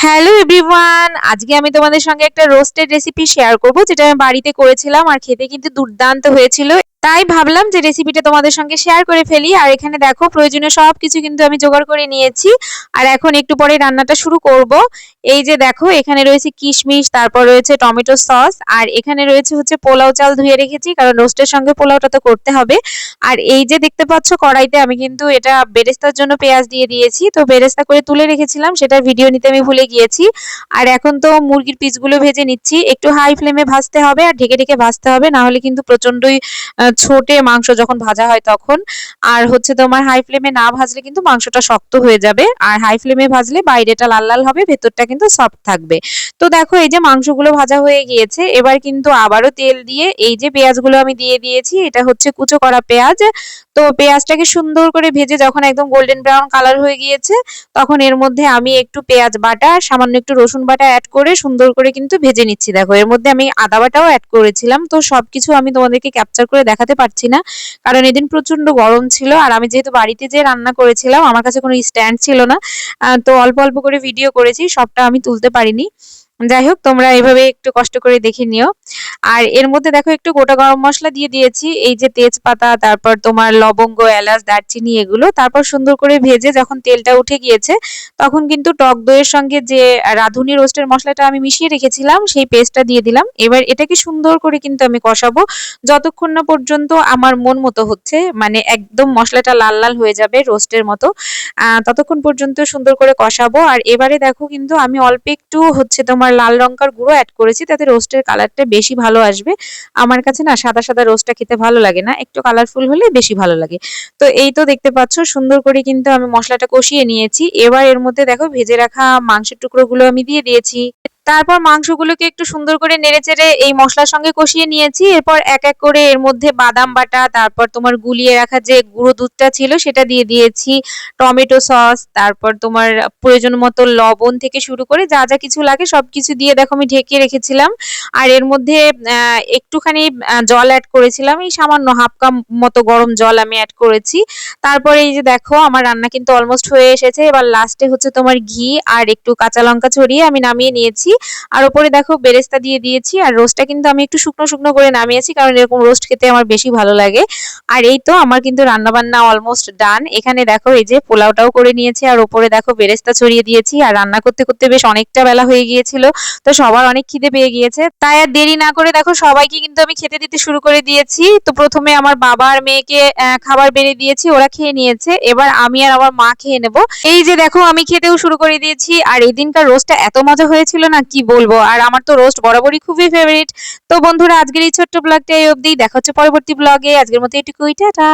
Hello everyone আজকে আমি তোমাদের সঙ্গে একটা রোস্টেড রেসিপি শেয়ার করব, যেটা আমি বাড়িতে করেছিলাম আর খেতে কিন্তু দুর্দান্ত হয়েছিল। তাই ভাবলাম যে রেসিপিটা তোমাদের সঙ্গে শেয়ার করে ফেলি। আর এখানে দেখো, প্রয়োজনীয় সব কিছু কিন্তু আমি জোগাড় করে নিয়েছি। আর এখন একটু পরে রান্নাটা শুরু করব। এই যে দেখো, এখানে রয়েছে কিশমিশ, তারপর রয়েছে টমেটো সস, আর এখানে রয়েছে হচ্ছে পোলাও চাল ধুয়ে রেখেছি, কারণ রোস্টের সঙ্গে পোলাওটা তো করতে হবে। আর এই যে দেখতে পাচ্ছ কড়াইতে, আমি কিন্তু এটা বেরেস্তার জন্য পেঁয়াজ দিয়ে দিয়েছি। তো বেরেস্তা করে তুলে রেখেছিলাম সেটা ভিডিও নিতে আমি ভুলে গিয়েছি। আর এখন তো মুরগির পিসগুলো ভেজে নিচ্ছি। একটু হাই ফ্লেমে ভাজতে হবে, আর ঢেকে ঢেকে ভাজতে হবে না হলে কিন্তু প্রচন্ডই ছোটে মাংস যখন ভাজা হয় তখন, আর হচ্ছে তোমার হাই ফ্লেমে না ভাজলে কিন্তু মাংসটা শক্ত হয়ে যাবে। আর হাই ফ্লেমে ভাজলে বাইরেটা লাল লাল হবে, ভেতরটা কিন্তু সফট থাকবে। তো দেখো, এই যে মাংসগুলো ভাজা হয়ে গিয়েছে, এবার কিন্তু আবারও তেল দিয়ে এই যে পেঁয়াজগুলো আমি দিয়ে দিয়েছি, এটা হচ্ছে কুচো করা পেঁয়াজ। তো পেঁয়াজটাকে সুন্দর করে ভেজে যখন একদম গোল্ডেন ব্রাউন কালার হয়ে গিয়েছে, তখন এর মধ্যে আমি একটু পেঁয়াজ বাটা, সামান্য একটু রসুন বাটা অ্যাড করে সুন্দর করে কিন্তু ভেজে নিচ্ছি। দেখো, এর মধ্যে আমি আদা বাটাও অ্যাড করেছিলাম, তো সবকিছু আমি তোমাদেরকে ক্যাপচার করে দেখাতে পারছি না, কারণ এদিন প্রচণ্ড গরম ছিল আর আমি যেহেতু বাড়িতে যে রান্না করেছিলাম, আমার কাছে কোনো স্ট্যান্ড ছিল না তো অল্প অল্প করে ভিডিও করেছি, সবটা আমি তুলতে পারিনি। যাই হোক, তোমরা এভাবে একটু কষ্ট করে দেখে নিও। আর এর মধ্যে দেখো একটু গোটা গরম মশলা দিয়ে দিয়েছি। এই যে তেজপাতা, তারপর তোমার লবঙ্গ, এলাচ, দারচিনি এগুলো, তারপর সুন্দর করে ভেজে যখন তেলটা উঠে গিয়েছে, তখন কিন্তু টক দইয়ের সঙ্গে যে রাঁধুনি রোস্টের মশলাটা আমি মিশিয়ে রেখেছিলাম, সেই পেস্টটা দিয়ে দিলাম। এবার এটাকে সুন্দর করে কিন্তু আমি কষাবো। যতক্ষণ না পর্যন্ত আমার মন মতো হচ্ছে মানে একদম মশলাটা লাল লাল হয়ে যাবে রোস্টের মতো ততক্ষণ পর্যন্ত সুন্দর করে কষাবো। আর এবারে দেখো কিন্তু আমি অল্প একটু হচ্ছে তোমার লাল লঙ্কার গুঁড়ো অ্যাড করেছি, তাতে রোস্টের কালারটা বেশি ভালো আসবে। আমার কাছে না সাদা সাদা রোস্টটা খেতে ভালো লাগে না। একটু কালারফুল হলে বেশি ভালো লাগে। তো এই তো দেখতে পাচ্ছ, সুন্দর করে কিন্তু আমি মশলাটা কষিয়ে নিয়েছি। এবার এর মধ্যে দেখো ভেজে রাখা মাংসের টুকরোগুলো আমি দিয়ে দিয়েছি। তারপর মাংসগুলোকে একটু সুন্দর করে নেড়েচেড়ে এই মশলার সঙ্গে কষিয়ে নিয়েছি। এরপর এক এক করে এর মধ্যে বাদাম বাটা, তারপর তোমার গুলিয়ে রাখা যে গুঁড়ো দুধটা ছিল সেটা দিয়ে দিয়েছি। টমেটো সস, তারপর তোমার প্রয়োজন মতো লবণ থেকে শুরু করে যা যা কিছু লাগে সব কিছু দিয়ে দেখো আমি ঢেকে রেখেছিলাম। আর এর মধ্যে একটুখানি জল অ্যাড করেছিলাম। এই সামান্য হাফ কাপ মতো গরম জল আমি অ্যাড করেছি। তারপরে এই যে দেখো, আমার রান্না কিন্তু অলমোস্ট হয়ে এসেছে। এবার লাস্টে হচ্ছে তোমার ঘি আর একটু কাঁচা লঙ্কা ছড়িয়ে আমি নামিয়ে নিয়েছি। আর ওপরে দেখো বেরেস্তা দিয়ে দিয়েছি। আর রোস্টটা কিন্তু আমি একটু শুকনো শুকনো করে নামিয়েছি, কারণ এরকম রোস্ট খেতে আমার বেশি ভালো লাগে। আর এই তো আমার কিন্তু রান্নাবান্না অলমোস্ট ডান এখানে দেখো এই যে পোলাওটাও করে নিয়েছি, আর ওপরে দেখো বেরেস্তা ছড়িয়ে দিয়েছি। আর রান্না করতে করতে বেশ অনেকটা বেলা হয়ে গিয়েছিল, তো সবার অনেক খিদে পেয়ে গিয়েছে। তাই আর দেরি না করে দেখো সবাইকে কিন্তু আমি খেতে দিতে শুরু করে দিয়েছি। তো প্রথমে আমার বাবা আর মেয়েকে খাবার বেড়ে দিয়েছি, ওরা খেয়ে নিয়েছে। এবার আমি আর আমার মা খেয়ে নেব। এই যে দেখো আমি খেতেও শুরু করে দিয়েছি। আর এই দিনকার রোস্টটা এত মজা হয়েছিল না কি বলব? আর আমার তো রোস্ট বরাবরই খুবই ফেভারিট তো বন্ধুরা, আজকের এই ছোট্ট ব্লগটা এই অবধি। দেখা হচ্ছে পরবর্তী ব্লগে আজকের মতো এটুকুই, টাটা।